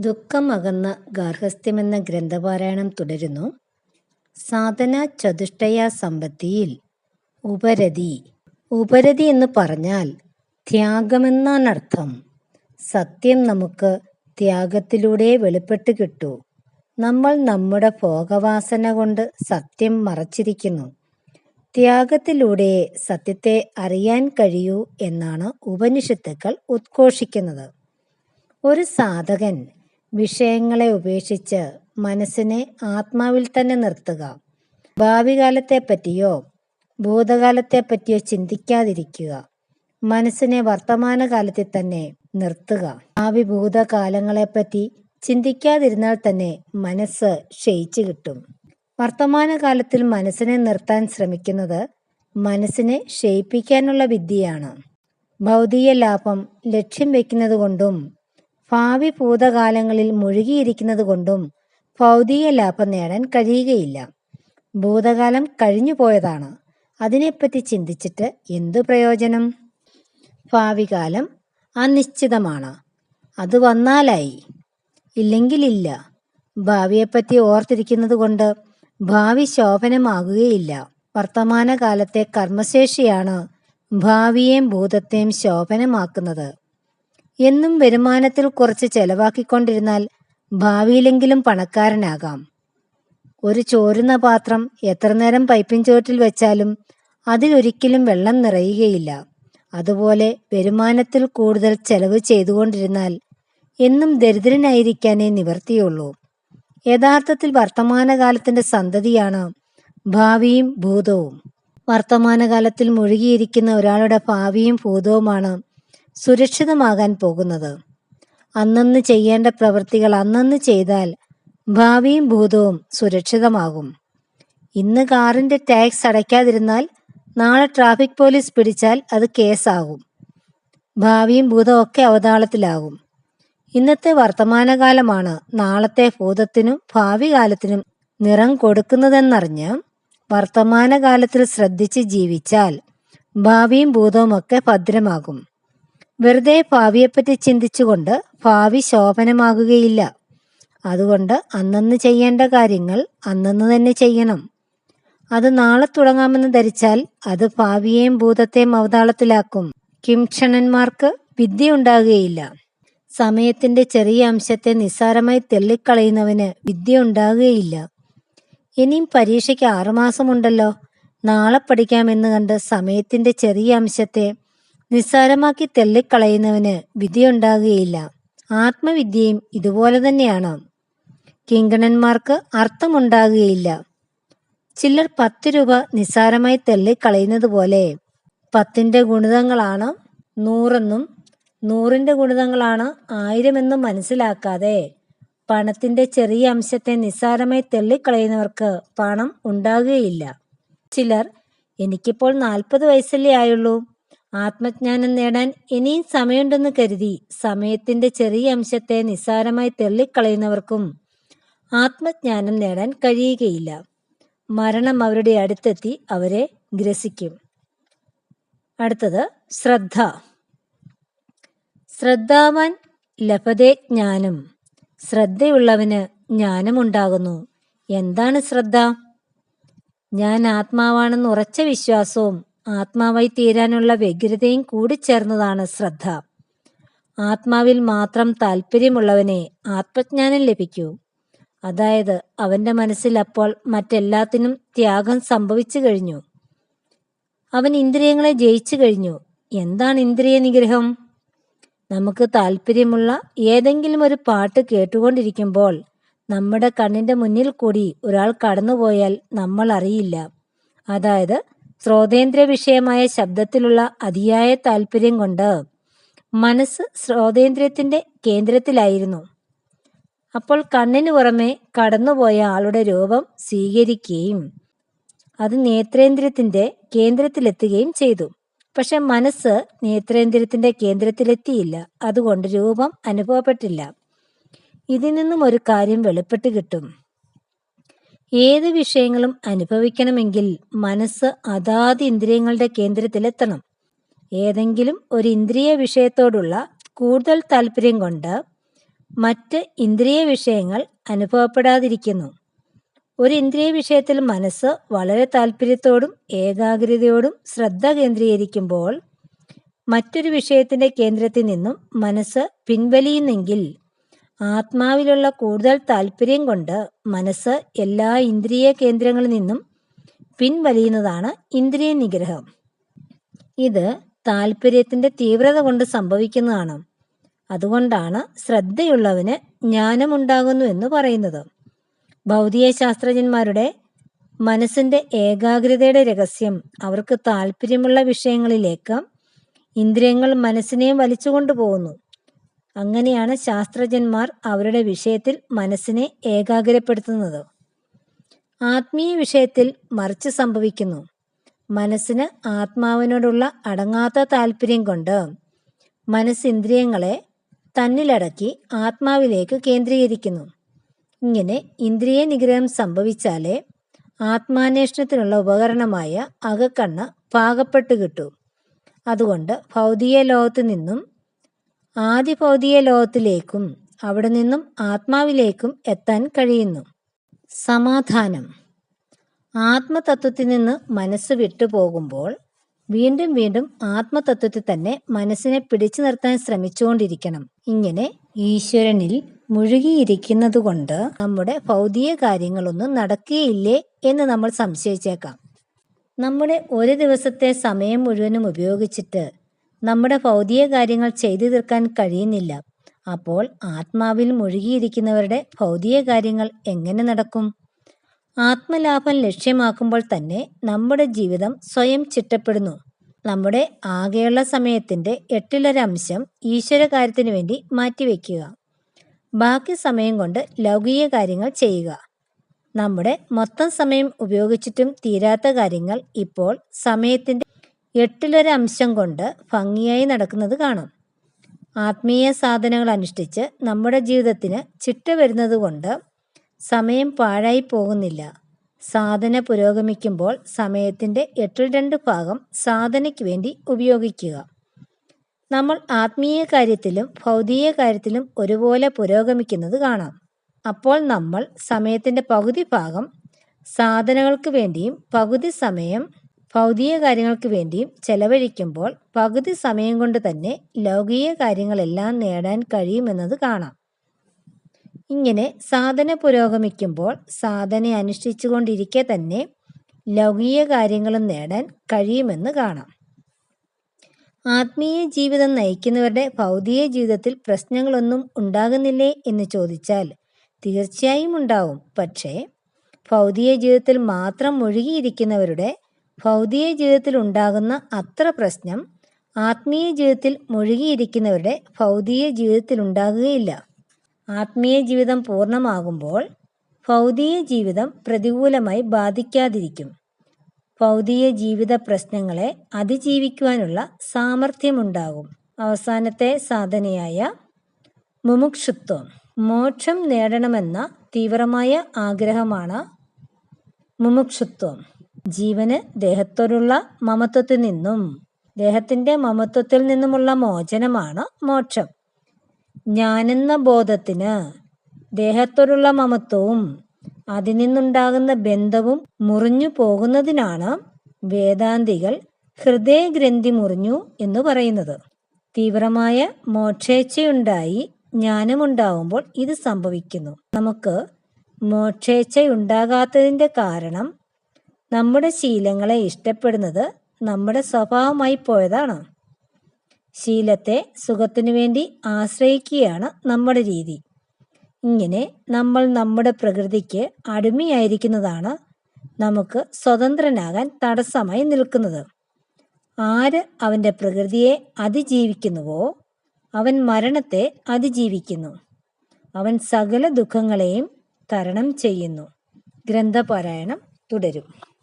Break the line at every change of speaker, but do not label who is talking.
ദുഃഖം അകന്ന ഗാർഹസ്ഥ്യമെന്ന ഗ്രന്ഥപാരായണം തുടരുന്നു. സാധന ചതുഷ്ടയ സമ്പത്തിയിൽ ഉപരതി. ഉപരതി എന്ന് പറഞ്ഞാൽ ത്യാഗമെന്നാണർത്ഥം. സത്യം നമുക്ക് ത്യാഗത്തിലൂടെ വെളിപ്പെട്ട് കിട്ടൂ. നമ്മൾ നമ്മുടെ ഭോഗവാസന കൊണ്ട് സത്യം മറച്ചിരിക്കുന്നു. ത്യാഗത്തിലൂടെ സത്യത്തെ അറിയാൻ കഴിയൂ എന്നാണ് ഉപനിഷത്തുക്കൾ ഉദ്ഘോഷിക്കുന്നത്. ഒരു സാധകൻ വിഷയങ്ങളെ ഉപേക്ഷിച്ച് മനസ്സിനെ ആത്മാവിൽ തന്നെ നിർത്തുക. ഭാവി കാലത്തെപ്പറ്റിയോ ഭൂതകാലത്തെപ്പറ്റിയോ ചിന്തിക്കാതിരിക്കുക. മനസ്സിനെ വർത്തമാനകാലത്തിൽ തന്നെ നിർത്തുക. ഭാവി ഭൂതകാലങ്ങളെപ്പറ്റി ചിന്തിക്കാതിരുന്നാൽ തന്നെ മനസ്സ് ക്ഷയിച്ചു കിട്ടും. വർത്തമാനകാലത്തിൽ മനസ്സിനെ നിർത്താൻ ശ്രമിക്കുന്നത് മനസ്സിനെ ക്ഷയിപ്പിക്കാനുള്ള വിദ്യയാണ്. ഭൗതിക ലാഭം ലക്ഷ്യം വയ്ക്കുന്നതുകൊണ്ടും ഭാവി ഭൂതകാലങ്ങളിൽ മുഴുകിയിരിക്കുന്നത് കൊണ്ടും ഭൗതിക ലാഭം നേടാൻ കഴിയുകയില്ല. ഭൂതകാലം കഴിഞ്ഞു പോയതാണ് അതിനെപ്പറ്റി ചിന്തിച്ചിട്ട് എന്തു പ്രയോജനം? ഭാവികാലം അനിശ്ചിതമാണ്. അത് വന്നാലായി. ഇല്ലെങ്കിലില്ല. ഭാവിയെപ്പറ്റി ഓർത്തിരിക്കുന്നത് കൊണ്ട് ഭാവി ശോഭനമാകുകയില്ല. വർത്തമാനകാലത്തെ കർമ്മശേഷിയാണ് ഭാവിയെയും ഭൂതത്തെയും ശോഭനമാക്കുന്നത്. എന്നും വരുമാനത്തിൽ കുറച്ച് ചെലവാക്കിക്കൊണ്ടിരുന്നാൽ ഭാവിയിലെങ്കിലും പണക്കാരനാകാം. ഒരു ചോരുന്ന പാത്രം എത്ര നേരം പൈപ്പിൻ ചുവട്ടിൽ വെച്ചാലും അതിലൊരിക്കലും വെള്ളം നിറയുകയില്ല. അതുപോലെ വരുമാനത്തിൽ കൂടുതൽ ചെലവ് ചെയ്തുകൊണ്ടിരുന്നാൽ എന്നും ദരിദ്രനായിരിക്കാനേ നിവർത്തിയുള്ളൂ യഥാർത്ഥത്തിൽ വർത്തമാനകാലത്തിന്റെ സന്തതിയാണ് ഭാവിയും ഭൂതവും. വർത്തമാനകാലത്തിൽ മുഴുകിയിരിക്കുന്ന ഒരാളുടെ ഭാവിയും ഭൂതവുമാണ് സുരക്ഷിതമാകാൻ പോകുന്നത്. അന്നന്ന് ചെയ്യേണ്ട പ്രവൃത്തികൾ അന്നന്ന് ചെയ്താൽ ഭാവിയും ഭൂതവും സുരക്ഷിതമാകും. ഇന്ന് കാറിന്റെ ടാക്സ് അടയ്ക്കാതിരുന്നാൽ നാളെ ട്രാഫിക് പോലീസ് പിടിച്ചാൽ അത് കേസാകും. ഭാവിയും ഭൂതവും ഒക്കെ അവതാളത്തിലാകും. ഇന്നത്തെ വർത്തമാനകാലമാണ് നാളത്തെ ഭൂതത്തിനും ഭാവി കാലത്തിനും നിറം കൊടുക്കുന്നതെന്നറിഞ്ഞ് വർത്തമാനകാലത്തിൽ ശ്രദ്ധിച്ച് ജീവിച്ചാൽ ഭാവിയും ഭൂതവുമൊക്കെ ഭദ്രമാകും. വെറുതെ ഭാവിയെപ്പറ്റി ചിന്തിച്ചുകൊണ്ട് ഭാവി ശോഭനമാകുകയില്ല. അതുകൊണ്ട് അന്നന്ന് ചെയ്യേണ്ട കാര്യങ്ങൾ അന്നന്ന് തന്നെ ചെയ്യണം. അത് നാളെ തുടങ്ങാമെന്ന് ധരിച്ചാൽ അത് ഭാവിയെയും ഭൂതത്തെയും അവതാളത്തിലാക്കും. കിംക്ഷണന്മാർക്ക് വിദ്യ ഉണ്ടാകുകയില്ല സമയത്തിന്റെ ചെറിയ അംശത്തെ നിസ്സാരമായി തെള്ളിക്കളയുന്നവന് വിദ്യ ഉണ്ടാകുകയില്ല ഇനിയും പരീക്ഷയ്ക്ക് ആറുമാസമുണ്ടല്ലോ. നാളെ പഠിക്കാമെന്ന് കണ്ട് സമയത്തിന്റെ ചെറിയ അംശത്തെ നിസ്സാരമാക്കി തള്ളിക്കളയുന്നവന് വിധിയുണ്ടാകുകയില്ല ആത്മവിദ്യയും ഇതുപോലെ തന്നെയാണ്. കിങ്കണന്മാർക്ക് അർത്ഥമുണ്ടാകുകയില്ല. ചിലർ പത്ത് രൂപ നിസ്സാരമായി തള്ളിക്കളയുന്നതുപോലെ പത്തിന്റെ ഗുണിതങ്ങളാണ് നൂറെന്നും നൂറിന്റെ ഗുണിതങ്ങളാണ് ആയിരമെന്നും മനസ്സിലാക്കാതെ പണത്തിന്റെ ചെറിയ അംശത്തെ നിസ്സാരമായി തള്ളിക്കളയുന്നവർക്ക് പണം ഉണ്ടാകുകയില്ല. ചിലർ എനിക്കിപ്പോൾ നാൽപ്പത് വയസ്സല്ലേ ആയുള്ളൂ. ആത്മജ്ഞാനം നേടാൻ ഇനിയും സമയമുണ്ടെന്ന് കരുതി സമയത്തിന്റെ ചെറിയ അംശത്തെ നിസ്സാരമായി തള്ളിക്കളയുന്നവർക്കും ആത്മജ്ഞാനം നേടാൻ കഴിയുകയില്ല. മരണം അവരുടെ അടുത്തെത്തി അവരെ ഗ്രസിക്കും. അടുത്തത് ശ്രദ്ധ. ശ്രദ്ധാവാൻ ലഭതേ ജ്ഞാനം. ശ്രദ്ധയുള്ളവന് ജ്ഞാനമുണ്ടാകുന്നു. എന്താണ് ശ്രദ്ധ? ഞാൻ ആത്മാവാണെന്ന് ഉറച്ച വിശ്വാസവും ആത്മാവായി തീരാനുള്ള വ്യഗ്രതയും കൂടിച്ചേർന്നതാണ് ശ്രദ്ധ. ആത്മാവിൽ മാത്രം താല്പര്യമുള്ളവനെ ആത്മജ്ഞാനം ലഭിക്കൂ. അതായത് അവന്റെ മനസ്സിൽ അപ്പോൾ മറ്റെല്ലാത്തിനും ത്യാഗം സംഭവിച്ചു കഴിഞ്ഞു. അവൻ ഇന്ദ്രിയങ്ങളെ ജയിച്ചു കഴിഞ്ഞു. എന്താണ് ഇന്ദ്രിയ നിഗ്രഹം? നമുക്ക് താല്പര്യമുള്ള ഏതെങ്കിലും ഒരു പാട്ട് കേട്ടുകൊണ്ടിരിക്കുമ്പോൾ നമ്മുടെ കണ്ണിന്റെ മുന്നിൽ കൂടി ഒരാൾ കടന്നുപോയാൽ നമ്മൾ അറിയില്ല. അതായത് ശ്രോതേന്ദ്രിയ വിഷയമായ ശബ്ദത്തിലുള്ള അതിയായ താല്പര്യം കൊണ്ട് മനസ്സ് ശ്രോതേന്ദ്രിയത്തിന്റെ കേന്ദ്രത്തിലായിരുന്നു. അപ്പോൾ കണ്ണിനു പുറമെ കടന്നുപോയ ആളുടെ രൂപം സ്വീകരിക്കുകയും അത് നേത്രേന്ദ്രിയത്തിന്റെ കേന്ദ്രത്തിലെത്തുകയും ചെയ്തു. പക്ഷെ മനസ്സ് നേത്രേന്ദ്രിയത്തിന്റെ കേന്ദ്രത്തിലെത്തിയില്ല. അതുകൊണ്ട് രൂപം അനുഭവപ്പെട്ടില്ല. ഇതിൽ നിന്നും ഒരു കാര്യം വെളിപ്പെട്ട് കിട്ടും. ഏത് വിഷയങ്ങളും അനുഭവിക്കണമെങ്കിൽ മനസ്സ് അതാത് ഇന്ദ്രിയങ്ങളുടെ കേന്ദ്രത്തിലെത്തണം. ഏതെങ്കിലും ഒരു ഇന്ദ്രിയ വിഷയത്തോടുള്ള കൂടുതൽ താല്പര്യം കൊണ്ട് മറ്റ് ഇന്ദ്രിയ വിഷയങ്ങൾ അനുഭവപ്പെടാതിരിക്കുന്നു ഒരു ഇന്ദ്രിയ വിഷയത്തിൽ മനസ്സ് വളരെ താല്പര്യത്തോടും ഏകാഗ്രതയോടും ശ്രദ്ധ കേന്ദ്രീകരിക്കുമ്പോൾ മറ്റൊരു വിഷയത്തിന്റെ കേന്ദ്രത്തിൽ നിന്നും മനസ്സ് പിൻവലിയുന്നെങ്കിൽ ആത്മാവിലുള്ള കൂടുതൽ താല്പര്യം കൊണ്ട് മനസ്സ് എല്ലാ ഇന്ദ്രിയ കേന്ദ്രങ്ങളിൽ നിന്നും പിൻവലിയുന്നതാണ് ഇന്ദ്രിയ നിഗ്രഹം. ഇത് താല്പര്യത്തിന്റെ തീവ്രത കൊണ്ട് സംഭവിക്കുന്നതാണ്. അതുകൊണ്ടാണ് ശ്രദ്ധയുള്ളവന് ജ്ഞാനമുണ്ടാകുന്നു എന്ന് പറയുന്നത്. ഭൗതിക ശാസ്ത്രജ്ഞന്മാരുടെ മനസ്സിന്റെ ഏകാഗ്രതയുടെ രഹസ്യം അവർക്ക് താല്പര്യമുള്ള വിഷയങ്ങളിലേക്ക് ഇന്ദ്രിയങ്ങൾ മനസ്സിനെയും വലിച്ചുകൊണ്ടു പോകുന്നു അങ്ങനെയാണ് ശാസ്ത്രജ്ഞന്മാർ അവരുടെ വിഷയത്തിൽ മനസ്സിനെ ഏകാഗ്രപ്പെടുത്തുന്നത്. ആത്മീയ വിഷയത്തിൽ മറിച്ച് സംഭവിക്കുന്നു. മനസ്സിന് ആത്മാവിനോടുള്ള അടങ്ങാത്ത താല്പര്യം കൊണ്ട് മനസ്സിന്ദ്രിയങ്ങളെ തന്നിലടക്കി ആത്മാവിലേക്ക് കേന്ദ്രീകരിക്കുന്നു. ഇങ്ങനെ ഇന്ദ്രിയ നിഗ്രഹം സംഭവിച്ചാലേ ആത്മാന്വേഷണത്തിനുള്ള ഉപകരണമായ അകക്കണ്ണ് പാകപ്പെട്ട് കിട്ടൂ. അതുകൊണ്ട് ഭൗതിക ലോകത്തു നിന്നും ആദ്യ ഭൗതിക ലോകത്തിലേക്കും അവിടെ നിന്നും ആത്മാവിലേക്കും എത്താൻ കഴിയുന്നു. സമാധാനം. ആത്മതത്വത്തിൽ നിന്ന് മനസ്സ് വിട്ടുപോകുമ്പോൾ വീണ്ടും വീണ്ടും ആത്മതത്വത്തിൽ തന്നെ മനസ്സിനെ പിടിച്ചു നിർത്താൻ ശ്രമിച്ചുകൊണ്ടിരിക്കണം. ഇങ്ങനെ ഈശ്വരനിൽ മുഴുകിയിരിക്കുന്നതുകൊണ്ട് നമ്മുടെ ഭൗതിക കാര്യങ്ങളൊന്നും നടക്കുകയില്ലേ എന്ന് നമ്മൾ സംശയിച്ചേക്കാം. നമ്മുടെ ഒരു ദിവസത്തെ സമയം മുഴുവനും ഉപയോഗിച്ചിട്ട് നമ്മുടെ ഭൗതിക കാര്യങ്ങൾ ചെയ്തു തീർക്കാൻ കഴിയുന്നില്ല. അപ്പോൾ ആത്മാവിൽ മുഴുകിയിരിക്കുന്നവരുടെ ഭൗതിക കാര്യങ്ങൾ എങ്ങനെ നടക്കും? ആത്മലാഭം ലക്ഷ്യമാക്കുമ്പോൾ തന്നെ നമ്മുടെ ജീവിതം സ്വയം ചിട്ടപ്പെടുന്നു. നമ്മുടെ ആകെയുള്ള സമയത്തിന്റെ എട്ടിലൊരംശം ഈശ്വര കാര്യത്തിനു വേണ്ടി മാറ്റിവെക്കുക. ബാക്കി സമയം കൊണ്ട് ലൗകിക കാര്യങ്ങൾ ചെയ്യുക. നമ്മുടെ മൊത്തം സമയം ഉപയോഗിച്ചിട്ടും തീരാത്ത കാര്യങ്ങൾ ഇപ്പോൾ സമയത്തിന്റെ എട്ടിലൊരംശം കൊണ്ട് ഭംഗിയായി നടക്കുന്നത് കാണാം. ആത്മീയ സാധനങ്ങൾ അനുഷ്ഠിച്ച് നമ്മുടെ ജീവിതത്തിന് ചിട്ട വരുന്നത് കൊണ്ട് സമയം പാഴായി പോകുന്നില്ല. സാധന പുരോഗമിക്കുമ്പോൾ സമയത്തിന്റെ എട്ടിൽ രണ്ട് ഭാഗം സാധനയ്ക്ക് വേണ്ടി ഉപയോഗിക്കുക. നമ്മൾ ആത്മീയ കാര്യത്തിലും ഭൗതിക കാര്യത്തിലും ഒരുപോലെ പുരോഗമിക്കുന്നത് കാണാം. അപ്പോൾ നമ്മൾ സമയത്തിന്റെ പകുതി ഭാഗം സാധനങ്ങൾക്ക് വേണ്ടിയും പകുതി സമയം ഭൗതിക കാര്യങ്ങൾക്ക് വേണ്ടിയും ചെലവഴിക്കുമ്പോൾ പകുതി സമയം കൊണ്ട് തന്നെ ലൗകിക കാര്യങ്ങളെല്ലാം നേടാൻ കഴിയുമെന്നത് കാണാം. ഇങ്ങനെ സാധന പുരോഗമിക്കുമ്പോൾ സാധന അനുഷ്ഠിച്ചുകൊണ്ടിരിക്കെ തന്നെ ലൗകിക കാര്യങ്ങളും നേടാൻ കഴിയുമെന്ന് കാണാം. ആത്മീയ ജീവിതം നയിക്കുന്നവരുടെ ഭൗതിക ജീവിതത്തിൽ പ്രശ്നങ്ങളൊന്നും ഉണ്ടാകുന്നില്ലേ എന്ന് ചോദിച്ചാൽ തീർച്ചയായും ഉണ്ടാവും. പക്ഷേ ഭൗതിക ജീവിതത്തിൽ മാത്രം മുഴുകിയിരിക്കുന്നവരുടെ ഭൗതിക ജീവിതത്തിൽ ഉണ്ടാകുന്ന അത്ര പ്രശ്നം ആത്മീയ ജീവിതത്തിൽ മുഴുകിയിരിക്കുന്നവരുടെ ഭൗതിക ജീവിതത്തിൽ ഉണ്ടാകുകയില്ല. ആത്മീയ ജീവിതം പൂർണമാകുമ്പോൾ ഭൗതിക ജീവിതം പ്രതികൂലമായി ബാധിക്കാതിരിക്കും. ഭൗതിക ജീവിത പ്രശ്നങ്ങളെ അതിജീവിക്കുവാനുള്ള സാമർഥ്യമുണ്ടാകും. അവസാനത്തെ സാധനയായ മുമുക്ഷുത്വം. മോക്ഷം നേടണമെന്ന തീവ്രമായ ആഗ്രഹമാണ് മുമുക്ഷുത്വം. ജീവന് ദേഹത്തോടുള്ള മമത്വത്തിൽ നിന്നും ദേഹത്തിന്റെ മമത്വത്തിൽ നിന്നുമുള്ള മോചനമാണ് മോക്ഷം. ഞാനെന്ന ബോധത്തിന് ദേഹത്തോടുള്ള മമത്വവും അതിൽ നിന്നുണ്ടാകുന്ന ബന്ധവും മുറിഞ്ഞു പോകുന്നതിനാണ് വേദാന്തികൾ ഹൃദയഗ്രന്ഥി മുറിഞ്ഞു എന്ന് പറയുന്നത്. തീവ്രമായ മോക്ഷേച്ഛയുണ്ടായി ജ്ഞാനമുണ്ടാവുമ്പോൾ ഇത് സംഭവിക്കുന്നു. നമുക്ക് മോക്ഷേച്ഛയുണ്ടാകാത്തതിന്റെ കാരണം നമ്മുടെ ശീലങ്ങളെ ഇഷ്ടപ്പെടുന്നത് നമ്മുടെ സ്വഭാവമായി പോയതാണ്. ശീലത്തെ സുഖത്തിനു വേണ്ടി ആശ്രയിക്കുകയാണ് നമ്മുടെ രീതി. ഇങ്ങനെ നമ്മൾ നമ്മുടെ പ്രകൃതിക്ക് അടിമയായിരിക്കുന്നതാണ് നമുക്ക് സ്വതന്ത്രനാകാൻ തടസ്സമായി നിൽക്കുന്നത്. ആര് അവന്റെ പ്രകൃതിയെ അതിജീവിക്കുന്നുവോ അവൻ മരണത്തെ അതിജീവിക്കുന്നു. അവൻ സകല ദുഃഖങ്ങളെയും തരണം ചെയ്യുന്നു. ഗ്രന്ഥപാരായണം തുടരും.